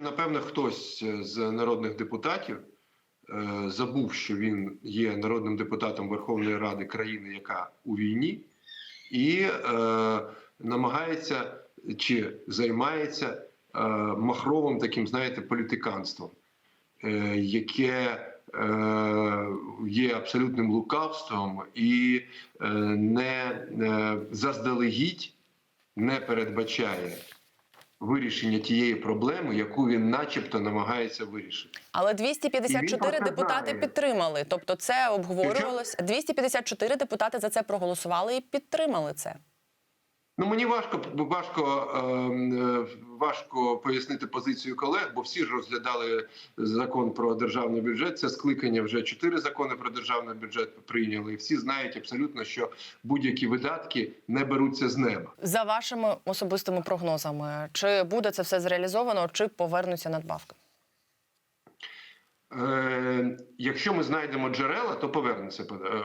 Напевно, хтось з народних депутатів е, забув, що він є народним депутатом Верховної Ради країни, яка у війні, і е, намагається чи займається е, махровим таким, знаєте, політиканством, е, яке е, є абсолютним лукавством і е, не е, заздалегідь не передбачає вирішення тієї проблеми, яку він, начебто, намагається вирішити. Але І 254 він депутати знає. підтримали. Тобто, це обговорювалося. 254 депутати за це проголосували і підтримали це. Ну мені важко важко, ем, е, важко пояснити позицію колег, бо всі ж розглядали закон про державний бюджет. Це скликання вже чотири закони про державний бюджет прийняли. І всі знають абсолютно, що будь-які видатки не беруться з неба. За вашими особистими прогнозами, чи буде це все зреалізовано, чи повернуться надбавки? Е, якщо ми знайдемо джерела, то повернеться е,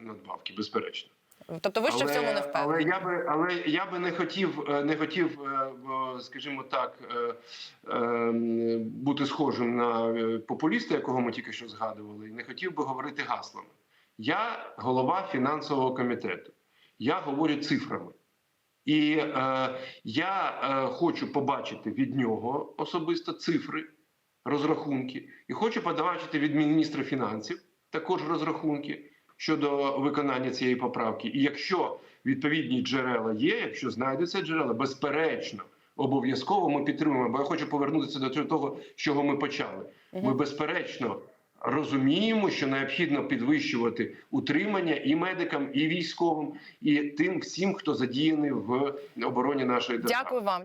надбавки, безперечно. Тобто, ви ще в цьому не але я би, але я би не хотів, е, не хотів, е, скажімо так, е, бути схожим на популіста, якого ми тільки що згадували, і не хотів би говорити гаслами. Я голова фінансового комітету. Я говорю цифрами. І е, я е, хочу побачити від нього особисто цифри, розрахунки, і хочу побачити від міністра фінансів також розрахунки щодо виконання цієї поправки. І якщо відповідні джерела є, якщо знайдуться джерела, безперечно, обов'язково ми підтримуємо. Бо я хочу повернутися до того, з чого ми почали. Ми безперечно. Розуміємо, що необхідно підвищувати утримання і медикам, і військовим, і тим всім, хто задіяний в обороні нашої держави. Дякую вам.